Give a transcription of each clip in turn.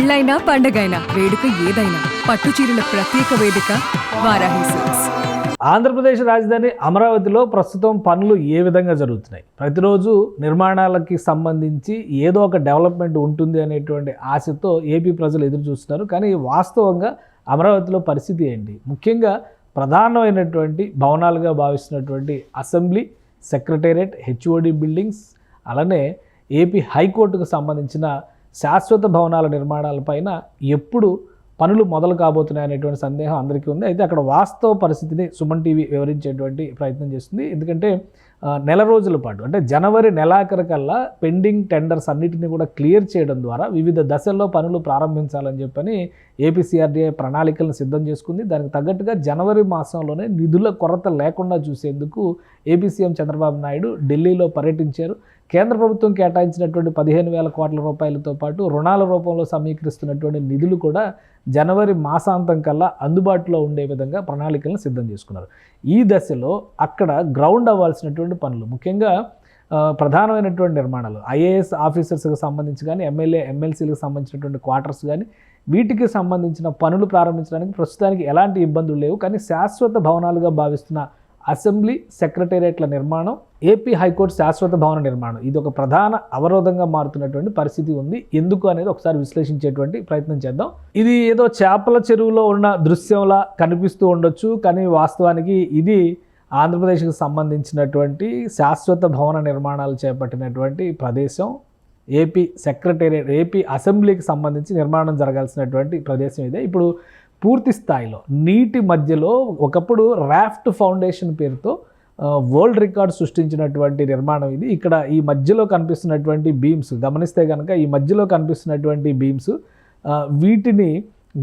పెళ్ళైనా పండగైనా వేడుక ఏదైనా పట్టు చీరల ప్రత్యేక వేదిక వారాహి సిల్క్స్. ఆంధ్రప్రదేశ్ రాజధాని అమరావతిలో ప్రస్తుతం పనులు ఏ విధంగా జరుగుతున్నాయి? ప్రతిరోజు నిర్మాణాలకి సంబంధించి ఏదో ఒక డెవలప్మెంట్ ఉంటుంది అనేటువంటి ఆశతో ఏపీ ప్రజలు ఎదురు చూస్తున్నారు. కానీ వాస్తవంగా అమరావతిలో పరిస్థితి ఏంటి? ముఖ్యంగా ప్రధానమైనటువంటి భవనాలుగా భావిస్తున్నటువంటి అసెంబ్లీ సెక్రటేరియట్ హెచ్ఓడి బిల్డింగ్స్ అలానే ఏపీ హైకోర్టుకు సంబంధించిన శాశ్వత భవనాల నిర్మాణాలపైన ఎప్పుడు పనులు మొదలు కాబోతున్నాయి అనేటువంటి సందేహం అందరికీ ఉంది. అయితే అక్కడ వాస్తవ పరిస్థితిని సుమన్ టీవీ వివరించేటువంటి ప్రయత్నం చేస్తుంది. ఎందుకంటే నెల రోజుల పాటు అంటే జనవరి నెలాఖరు కల్లా పెండింగ్ టెండర్స్ అన్నిటిని కూడా క్లియర్ చేయడం ద్వారా వివిధ దశల్లో పనులు ప్రారంభించాలని చెప్పని ఏపీసీఆర్డీఐ ప్రణాళికలను సిద్ధం చేసుకుంది. దానికి తగ్గట్టుగా జనవరి మాసంలోనే నిధుల కొరత లేకుండా చూసేందుకు ఏపీ సీఎం చంద్రబాబు నాయుడు ఢిల్లీలో పర్యటించారు. కేంద్ర ప్రభుత్వం కేటాయించినటువంటి పదిహేను వేల కోట్ల రూపాయలతో పాటు రుణాల రూపంలో సమీకరిస్తున్నటువంటి నిధులు కూడా జనవరి మాసాంతం కల్లా అందుబాటులో ఉండే విధంగా ప్రణాళికలను సిద్ధం చేసుకున్నారు. ఈ దశలో అక్కడ గ్రౌండ్ అవ్వాల్సినటువంటి పనులు ముఖ్యంగా ప్రధానమైనటువంటి నిర్మాణాలు ఐఏఎస్ ఆఫీసర్స్కి సంబంధించి కానీ ఎమ్మెల్యే ఎమ్మెల్సీలకు సంబంధించినటువంటి క్వార్టర్స్ కానీ వీటికి సంబంధించిన పనులు ప్రారంభించడానికి ప్రస్తుతానికి ఎలాంటి ఇబ్బందులు లేవు. కానీ శాశ్వత భవనాలుగా భావిస్తున్న అసెంబ్లీ సెక్రటేరియట్ల నిర్మాణం ఏపీ హైకోర్టు శాశ్వత భవన నిర్మాణం. ఇది ఒక ప్రధాన అవరోధంగా మారుతున్నటువంటి పరిస్థితి ఉంది. ఎందుకు అనేది ఒకసారి విశ్లేషించేటువంటి ప్రయత్నం చేద్దాం. ఇది ఏదో చేపల చెరువులో ఉన్న దృశ్యంలా కనిపిస్తూ ఉండొచ్చు కానీ వాస్తవానికి ఇది ఆంధ్రప్రదేశ్కి సంబంధించినటువంటి శాశ్వత భవన నిర్మాణాలు చేపట్టినటువంటి ప్రదేశం. ఏపీ సెక్రటేరియట్ ఏపీ అసెంబ్లీకి సంబంధించి నిర్మాణం జరగాల్సినటువంటి ప్రదేశం ఇదే. ఇప్పుడు పూర్తి స్థాయిలో నీటి మధ్యలో ఒకప్పుడు రాఫ్ట్ ఫౌండేషన్ పేరుతో వరల్డ్ రికార్డ్ సృష్టించినటువంటి నిర్మాణం ఇది. ఇక్కడ ఈ మధ్యలో కనిపిస్తున్నటువంటి బీమ్స్ గమనిస్తే కనుక ఈ మధ్యలో కనిపిస్తున్నటువంటి బీమ్స్ వీటిని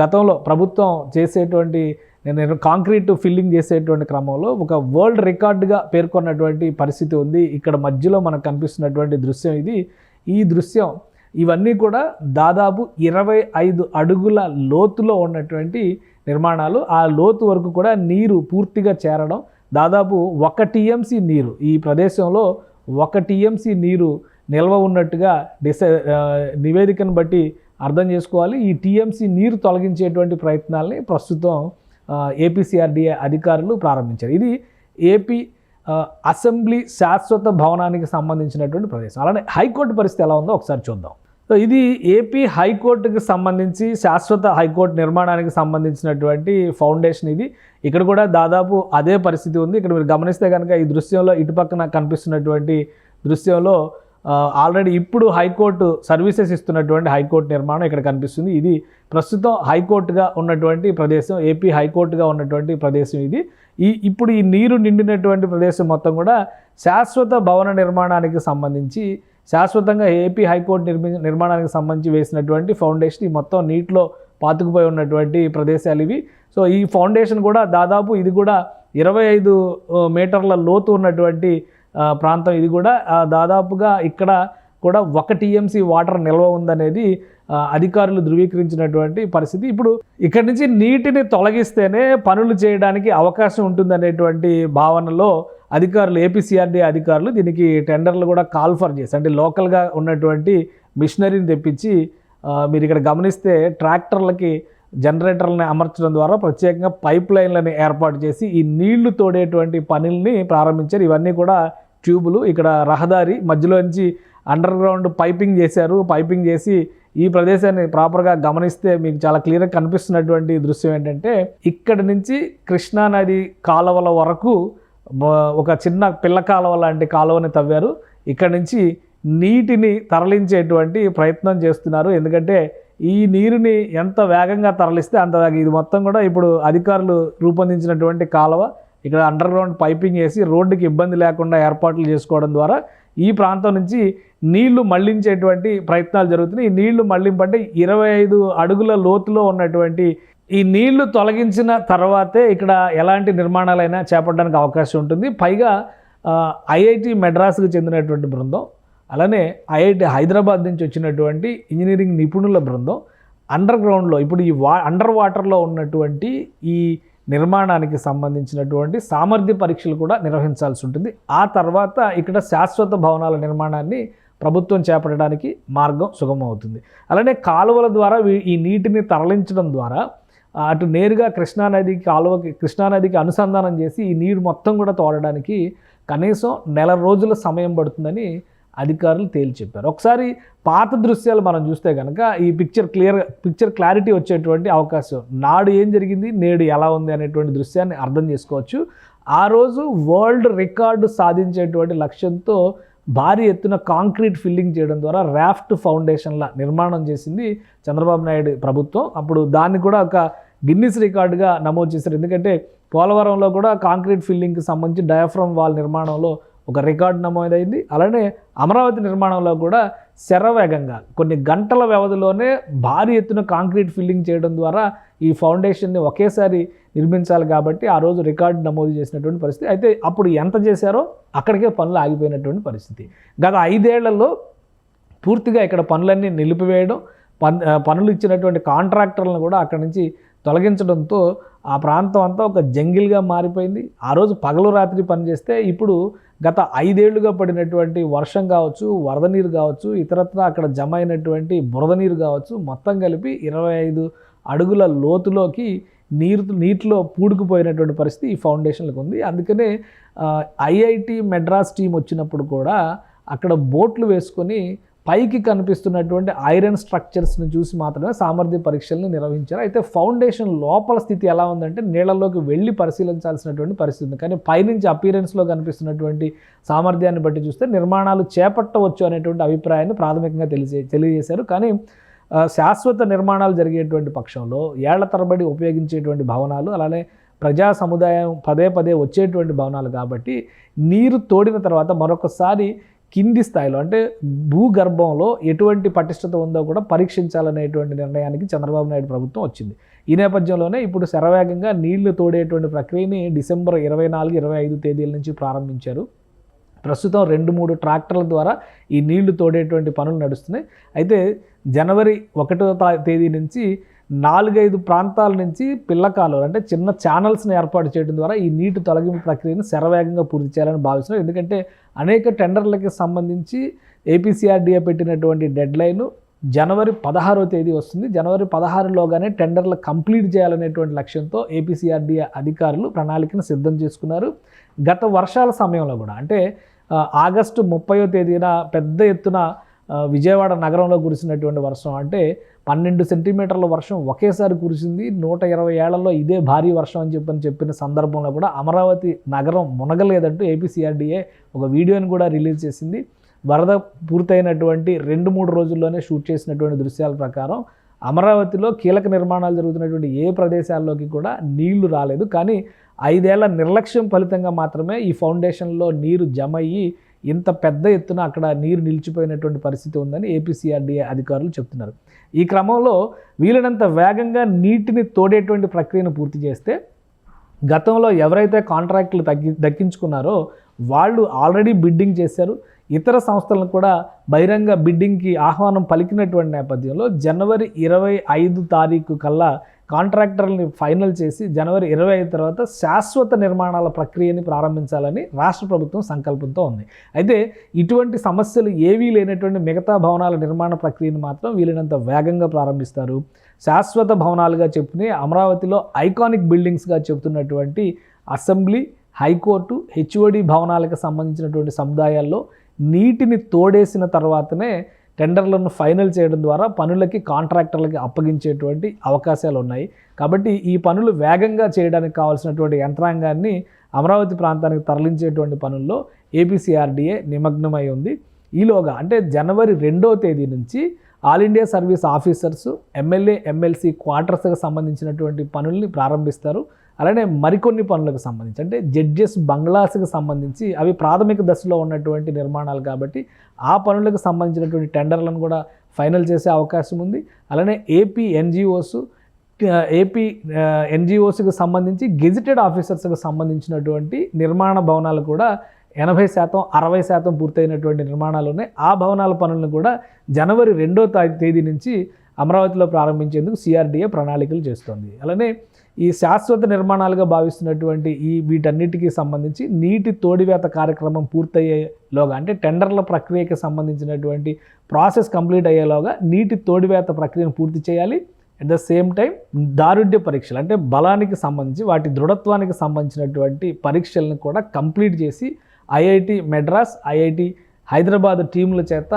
గతంలో ప్రభుత్వం చేసేటువంటి నేను కాంక్రీట్ ఫిల్లింగ్ చేసేటువంటి క్రమంలో ఒక వరల్డ్ రికార్డుగా పేర్కొన్నటువంటి పరిస్థితి ఉంది. ఇక్కడ మధ్యలో మనకు కనిపిస్తున్నటువంటి దృశ్యం ఇది. ఈ దృశ్యం ఇవన్నీ కూడా దాదాపు ఇరవై ఐదు అడుగుల లోతులో ఉన్నటువంటి నిర్మాణాలు. ఆ లోతు వరకు కూడా నీరు పూర్తిగా చేరడం దాదాపు ఒక టీఎంసీ నీరు ఈ ప్రదేశంలో ఒక టీఎంసీ నీరు నిల్వ ఉన్నట్టుగా డిస నివేదికను బట్టి అర్థం చేసుకోవాలి. ఈ టీఎంసీ నీరు తొలగించేటువంటి ప్రయత్నాల్ని ప్రస్తుతం ఏపీసీఆర్డీఏ అధికారులు ప్రారంభించారు. ఇది ఏపీ అసెంబ్లీ శాశ్వత భవనానికి సంబంధించినటువంటి ప్రదేశం. అలానే హైకోర్టు పరిస్థితి ఎలా ఉందో ఒకసారి చూద్దాం. సో ఇది ఏపీ హైకోర్టుకి సంబంధించి శాశ్వత హైకోర్టు నిర్మాణానికి సంబంధించినటువంటి ఫౌండేషన్ ఇది. ఇక్కడ కూడా దాదాపు అదే పరిస్థితి ఉంది. ఇక్కడ మీరు గమనిస్తే కనుక ఈ దృశ్యంలో ఇటుపక్కన కనిపిస్తున్నటువంటి దృశ్యంలో ఆల్రెడీ ఇప్పుడు హైకోర్టు సర్వీసెస్ ఇస్తున్నటువంటి హైకోర్టు నిర్మాణం ఇక్కడ కనిపిస్తుంది. ఇది ప్రస్తుతం హైకోర్టుగా ఉన్నటువంటి ప్రదేశం ఏపీ హైకోర్టుగా ఉన్నటువంటి ప్రదేశం ఇది. ఈ ఇప్పుడు ఈ నీరు నిండినటువంటి ప్రదేశం మొత్తం కూడా శాశ్వత భవన నిర్మాణానికి సంబంధించి శాశ్వతంగా ఏపీ హైకోర్టు నిర్మి నిర్మాణానికి సంబంధించి వేసినటువంటి ఫౌండేషన్ ఈ మొత్తం నీటిలో పాతుకుపోయి ఉన్నటువంటి ప్రదేశాలు ఇవి. సో ఈ ఫౌండేషన్ కూడా దాదాపు ఇది కూడా ఇరవై ఐదు మీటర్ల లోతు ఉన్నటువంటి ప్రాంతం ఇది కూడా. దాదాపుగా ఇక్కడ కూడా ఒక టీఎంసీ వాటర్ నిల్వ ఉందనేది అధికారులు ధృవీకరించినటువంటి పరిస్థితి. ఇప్పుడు ఇక్కడి నుంచి నీటిని తొలగిస్తేనే పనులు చేయడానికి అవకాశం ఉంటుందనేటువంటి భావనలో అధికారులు ఏపీసీఆర్డీ అధికారులు దీనికి టెండర్లు కూడా కాల్ ఫర్ చేసి అంటే లోకల్గా ఉన్నటువంటి మిషనరీని తెప్పించి మీరు ఇక్కడ గమనిస్తే ట్రాక్టర్లకి జనరేటర్లని అమర్చడం ద్వారా ప్రత్యేకంగా పైప్ లైన్లని ఏర్పాటు చేసి ఈ నీళ్ళు తోడేటువంటి పనుల్ని ప్రారంభించారు. ఇవన్నీ కూడా ట్యూబులు ఇక్కడ రహదారి మధ్యలో నుంచి అండర్ గ్రౌండ్ పైపింగ్ చేశారు. పైపింగ్ చేసి ఈ ప్రదేశాన్ని ప్రాపర్గా గమనిస్తే మీకు చాలా క్లియర్గా కనిపిస్తున్నటువంటి దృశ్యం ఏంటంటే ఇక్కడ నుంచి కృష్ణానది కాలువల వరకు ఒక చిన్న పిల్ల కాలువ లాంటి కాలువని తవ్వారు. ఇక్కడ నుంచి నీటిని తరలించేటువంటి ప్రయత్నం చేస్తున్నారు. ఎందుకంటే ఈ నీరుని ఎంత వేగంగా తరలిస్తే అంత ఇది మొత్తం కూడా ఇప్పుడు అధికారులు రూపొందించినటువంటి కాలువ. ఇక్కడ అండర్ గ్రౌండ్ పైపింగ్ వేసి రోడ్డుకి ఇబ్బంది లేకుండా ఏర్పాట్లు చేసుకోవడం ద్వారా ఈ ప్రాంతం నుంచి నీళ్ళు మళ్ళించేటువంటి ప్రయత్నాలు జరుగుతున్నాయి. ఈ నీళ్ళు మళ్ళింపంటే ఇరవై ఐదు అడుగుల లోతులో ఉన్నటువంటి ఈ నీళ్ళు తొలగించిన తర్వాతే ఇక్కడ ఎలాంటి నిర్మాణాలైనా చేపట్టడానికి అవకాశం ఉంటుంది. పైగా ఐఐటి మెడ్రాస్కు చెందినటువంటి బృందం అలానే ఐఐటి హైదరాబాద్ నుంచి వచ్చినటువంటి ఇంజనీరింగ్ నిపుణుల బృందం అండర్ గ్రౌండ్లో ఇప్పుడు ఈ వా అండర్ వాటర్లో ఉన్నటువంటి ఈ నిర్మాణానికి సంబంధించినటువంటి సామర్థ్య పరీక్షలు కూడా నిర్వహించాల్సి ఉంటుంది. ఆ తర్వాత ఇక్కడ శాశ్వత భవనాల నిర్మాణాన్ని ప్రభుత్వం చేపట్టడానికి మార్గం సుగమవుతుంది అలానే కాలువల ద్వారా ఈ నీటిని తరలించడం ద్వారా అటు నేరుగా కృష్ణానదికి కాలువకి కృష్ణానదికి అనుసంధానం చేసి ఈ నీరు మొత్తం కూడా తోడడానికి కనీసం నెల రోజుల సమయం పడుతుందని అధికారులు తేల్చి చెప్పారు ఒకసారి పాత దృశ్యాలు మనం చూస్తే కనుక ఈ పిక్చర్ క్లియర్ పిక్చర్ క్లారిటీ వచ్చేటువంటి అవకాశం. నాడు ఏం జరిగింది నేడు ఎలా ఉంది అనేటువంటి దృశ్యాన్ని అర్థం చేసుకోవచ్చు. ఆ రోజు వరల్డ్ రికార్డు సాధించేటువంటి లక్ష్యంతో భారీ ఎత్తున కాంక్రీట్ ఫిల్లింగ్ చేయడం ద్వారా రాఫ్ట్ ఫౌండేషన్ల నిర్మాణం చేసింది చంద్రబాబు నాయుడు ప్రభుత్వం. అప్పుడు దాన్ని కూడా ఒక గిన్నిస్ రికార్డుగా నమోదు చేశారు. ఎందుకంటే పోలవరంలో కూడా కాంక్రీట్ ఫిల్లింగ్కి సంబంధించి డయాఫ్రమ్ వాల్ నిర్మాణంలో ఒక రికార్డు నమోదైంది. అలానే అమరావతి నిర్మాణంలో కూడా శరవేగంగా కొన్ని గంటల వ్యవధిలోనే భారీ ఎత్తున కాంక్రీట్ ఫిల్లింగ్ చేయడం ద్వారా ఈ ఫౌండేషన్ని ఒకేసారి నిర్మించాలి కాబట్టి ఆ రోజు రికార్డు నమోదు చేసినటువంటి పరిస్థితి. అయితే అప్పుడు ఎంత చేశారో అక్కడికే పనులు ఆగిపోయినటువంటి పరిస్థితి. గత ఐదేళ్ళలో పూర్తిగా ఇక్కడ పనులన్నీ నిలిపివేయడం పన్ పనులు ఇచ్చినటువంటి కాంట్రాక్టర్లను కూడా అక్కడి నుంచి తొలగించడంతో ఆ ప్రాంతం అంతా ఒక జంగిల్గా మారిపోయింది. ఆ రోజు పగలు రాత్రి పనిచేస్తే ఇప్పుడు గత ఐదేళ్ళుగా పడినటువంటి వర్షం కావచ్చు వరద నీరు కావచ్చు ఇతరత్ర అక్కడ జమ అయినటువంటి బురద నీరు కావచ్చు మొత్తం కలిపి ఇరవై ఐదు అడుగుల లోతులోకి నీరు నీటిలో పూడుకుపోయినటువంటి పరిస్థితి ఈ ఫౌండేషన్లకు ఉంది. అందుకనే ఐఐటి మెడ్రాస్ టీం వచ్చినప్పుడు కూడా అక్కడ బోట్లు వేసుకొని పైకి కనిపిస్తున్నటువంటి ఐరన్ స్ట్రక్చర్స్ని చూసి మాత్రమే సామర్థ్య పరీక్షలను నిర్వహించారు. అయితే ఫౌండేషన్ లోపల స్థితి ఎలా ఉందంటే నీళ్ళలోకి వెళ్ళి పరిశీలించాల్సినటువంటి పరిస్థితి ఉంది. కానీ పైనుంచి అపీరెన్స్లో కనిపిస్తున్నటువంటి సామర్థ్యాన్ని బట్టి చూస్తే నిర్మాణాలు చేపట్టవచ్చు అనేటువంటి అభిప్రాయాన్ని ప్రాథమికంగా తెలిసే తెలియజేశారు. కానీ శాశ్వత నిర్మాణాలు జరిగేటువంటి పక్షంలో ఏళ్ళ తరబడి ఉపయోగించేటువంటి భవనాలు అలానే ప్రజా సముదాయం పదే పదే వచ్చేటువంటి భవనాలు కాబట్టి నీరు తోడిన తర్వాత మరొకసారి కింది స్థాయిలో అంటే భూగర్భంలో ఎటువంటి పటిష్టత ఉందో కూడా పరీక్షించాలనేటువంటి నిర్ణయానికి చంద్రబాబు నాయుడు ప్రభుత్వం వచ్చింది. ఈ నేపథ్యంలోనే ఇప్పుడు శరవేగంగా నీళ్ళు తోడేటువంటి ప్రక్రియని డిసెంబర్ ఇరవై నాలుగు ఇరవై ఐదు తేదీల నుంచి ప్రారంభించారు. ప్రస్తుతం రెండు మూడు ట్రాక్టర్ల ద్వారా ఈ నీళ్ళు తోడేటువంటి పనులు నడుస్తున్నాయి. అయితే జనవరి ఒకటో తేదీ నుంచి నాలుగైదు ప్రాంతాల నుంచి పిల్లకాలు అంటే చిన్న ఛానల్స్ని ఏర్పాటు చేయడం ద్వారా ఈ నీటి తొలగింపు ప్రక్రియను శరవేగంగా పూర్తి చేయాలని భావిస్తున్నారు ఎందుకంటే అనేక టెండర్లకి సంబంధించి ఏపీసీఆర్డీఏ పెట్టినటువంటి డెడ్ లైన్ జనవరి పదహారో తేదీ వస్తుంది. జనవరి పదహారులోగానే టెండర్లు కంప్లీట్ చేయాలనేటువంటి లక్ష్యంతో ఏపీసీఆర్డీఏ అధికారులు ప్రణాళికను సిద్ధం చేసుకున్నారు. గత వర్షాల సమయంలో కూడా అంటే ఆగస్టు ముప్పయో తేదీన పెద్ద ఎత్తున విజయవాడ నగరంలో కురిసినటువంటి వర్షం అంటే పన్నెండు సెంటీమీటర్ల వర్షం ఒకేసారి కురిసింది. నూట ఇరవై ఏళ్ళలో ఇదే భారీ వర్షం అని చెప్పని చెప్పిన సందర్భంలో కూడా అమరావతి నగరం మునగలేదంటూ ఏపీసీఆర్డీఏ ఒక వీడియోని కూడా రిలీజ్ చేసింది. వరద పూర్తయినటువంటి రెండు మూడు రోజుల్లోనే షూట్ చేసినటువంటి దృశ్యాల ప్రకారం అమరావతిలో కీలక నిర్మాణాలు జరుగుతున్నటువంటి ఏ ప్రదేశాల్లోకి కూడా నీళ్ళు రాలేదు. కానీ ఐదేళ్ళ నిర్లక్ష్యం ఫలితంగా మాత్రమే ఈ ఫౌండేషన్లో నీరు జమ అయ్యి ఇంత పెద్ద ఎత్తున అక్కడ నీరు నిలిచిపోయినటువంటి పరిస్థితి ఉందని ఏపీసీఆర్డీఏ అధికారులు చెప్తున్నారు. ఈ క్రమంలో వీలైనంత వేగంగా నీటిని తోడేటువంటి ప్రక్రియను పూర్తి చేస్తే గతంలో ఎవరైతే కాంట్రాక్టులు తగ్గి దక్కించుకున్నారో వాళ్ళు ఆల్రెడీ బిడ్డింగ్ చేశారు. ఇతర సంస్థలను కూడా బహిరంగ బిడ్డింగ్కి ఆహ్వానం పలికినటువంటి నేపథ్యంలో జనవరి ఇరవై ఐదు తారీఖు కల్లా కాంట్రాక్టర్ని ఫైనల్ చేసి జనవరి ఇరవై ఐదు తర్వాత శాశ్వత నిర్మాణాల ప్రక్రియని ప్రారంభించాలని రాష్ట్ర ప్రభుత్వం సంకల్పంతో ఉంది. అయితే ఇటువంటి సమస్యలు ఏవీ లేనటువంటి మిగతా భవనాల నిర్మాణ ప్రక్రియను మాత్రం వీలైనంత వేగంగా ప్రారంభిస్తారు. శాశ్వత భవనాలుగా చెప్పుకుని అమరావతిలో ఐకానిక్ బిల్డింగ్స్గా చెబుతున్నటువంటి అసెంబ్లీ హైకోర్టు హెచ్ఓడి భవనాలకు సంబంధించినటువంటి సముదాయాల్లో నీటిని తోడేసిన తర్వాతనే టెండర్లను ఫైనల్ చేయడం ద్వారా పనులకి కాంట్రాక్టర్లకి అప్పగించేటువంటి అవకాశాలు ఉన్నాయి. కాబట్టి ఈ పనులు వేగంగా చేయడానికి కావాల్సినటువంటి యంత్రాంగాన్ని అమరావతి ప్రాంతానికి తరలించేటువంటి పనుల్లో ఏపీసీఆర్డీఏ నిమగ్నమై ఉంది. ఈలోగా అంటే జనవరి రెండవ తేదీ నుంచి all India service officers MLA MLC క్వార్టర్స్కి సంబంధించినటువంటి పనుల్ని ప్రారంభిస్తారు. అలానే మరికొన్ని పనులకు సంబంధించి అంటే జడ్జెస్ బంగ్లాస్కి సంబంధించి అవి ప్రాథమిక దశలో ఉన్నటువంటి నిర్మాణాలు కాబట్టి ఆ పనులకు సంబంధించినటువంటి టెండర్లను కూడా ఫైనల్ చేసే అవకాశం ఉంది. అలానే ఏపీ ఎన్జిఓస్ ఏపీ ఎన్జిఓస్కి సంబంధించి గెజిటెడ్ ఆఫీసర్స్కి సంబంధించినటువంటి నిర్మాణ భవనాలు కూడా ఎనభై శాతం అరవై శాతం పూర్తయినటువంటి నిర్మాణాలు ఉన్నాయి. ఆ భవనాల పనులను కూడా జనవరి రెండో తేదీ నుంచి అమరావతిలో ప్రారంభించేందుకు సిఆర్డీఏ ప్రణాళికలు చేస్తోంది. అలానే ఈ శాశ్వత నిర్మాణాలుగా భావిస్తున్నటువంటి ఈ వీటన్నిటికీ సంబంధించి నీటి తోడివేత కార్యక్రమం పూర్తయ్యేలోగా అంటే టెండర్ల ప్రక్రియకి సంబంధించినటువంటి ప్రాసెస్ కంప్లీట్ అయ్యేలోగా నీటి తోడివేత ప్రక్రియను పూర్తి చేయాలి. అట్ ద సేమ్ టైం దారుఢ్య పరీక్షలు అంటే బలానికి సంబంధించి వాటి దృఢత్వానికి సంబంధించినటువంటి పరీక్షలను కూడా కంప్లీట్ చేసి ఐఐటి మెడ్రాస్ ఐఐటి హైదరాబాద్ టీముల చేత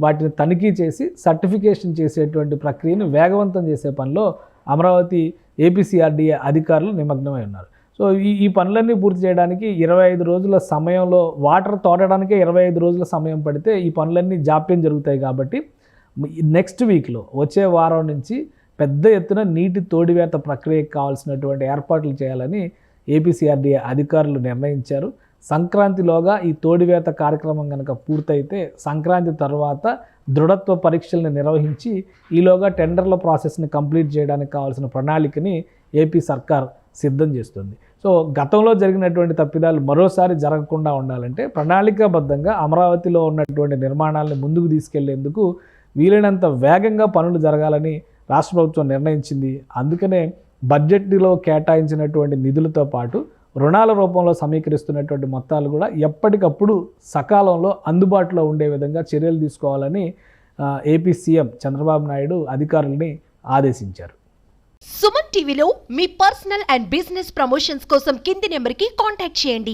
వాటిని తనిఖీ చేసి సర్టిఫికేషన్ చేసేటువంటి ప్రక్రియను వేగవంతం చేసే పనిలో అమరావతి ఏపీసీఆర్డీఏ అధికారులు నిమగ్నమై ఉన్నారు. సో ఈ ఈ పనులన్నీ పూర్తి చేయడానికి ఇరవై ఐదు రోజుల సమయంలో వాటర్ తోడడానికే ఇరవై ఐదు రోజుల సమయం పడితే ఈ పనులన్నీ జాప్యం జరుగుతాయి కాబట్టి నెక్స్ట్ వీక్లో వచ్చే వారం నుంచి పెద్ద ఎత్తున నీటి తోడివేత ప్రక్రియకు కావాల్సినటువంటి ఏర్పాట్లు చేయాలని ఏపీసీఆర్డీఏ అధికారులు నిర్ణయించారు. సంక్రాంతిలోగా ఈ తోడివేత కార్యక్రమం కనుక పూర్తయితే సంక్రాంతి తర్వాత దృఢత్వ పరీక్షల్ని నిర్వహించి ఈలోగా టెండర్ల ప్రాసెస్ని కంప్లీట్ చేయడానికి కావాల్సిన ప్రణాళికని ఏపీ సర్కార్ సిద్ధం చేస్తుంది. సో గతంలో జరిగినటువంటి తప్పిదాలు మరోసారి జరగకుండా ఉండాలంటే ప్రణాళికాబద్ధంగా అమరావతిలో ఉన్నటువంటి నిర్మాణాలను ముందుకు తీసుకెళ్ళేందుకు వీలైనంత వేగంగా పనులు జరగాలని రాష్ట్ర ప్రభుత్వం నిర్ణయించింది. అందుకనే బడ్జెట్లో కేటాయించినటువంటి నిధులతో పాటు రుణాల రూపంలో సమీకరిస్తున్నటువంటి మొత్తాలు కూడా ఎప్పటికప్పుడు సకాలంలో అందుబాటులో ఉండే విధంగా చర్యలు తీసుకోవాలని ఏపీ సీఎం చంద్రబాబు నాయుడు అధికారుల్ని ఆదేశించారు. సుమన్ టీవీలో మీ పర్సనల్ అండ్ బిజినెస్ ప్రమోషన్స్ కోసం కింది నెంబర్కి కాంటాక్ట్ చేయండి.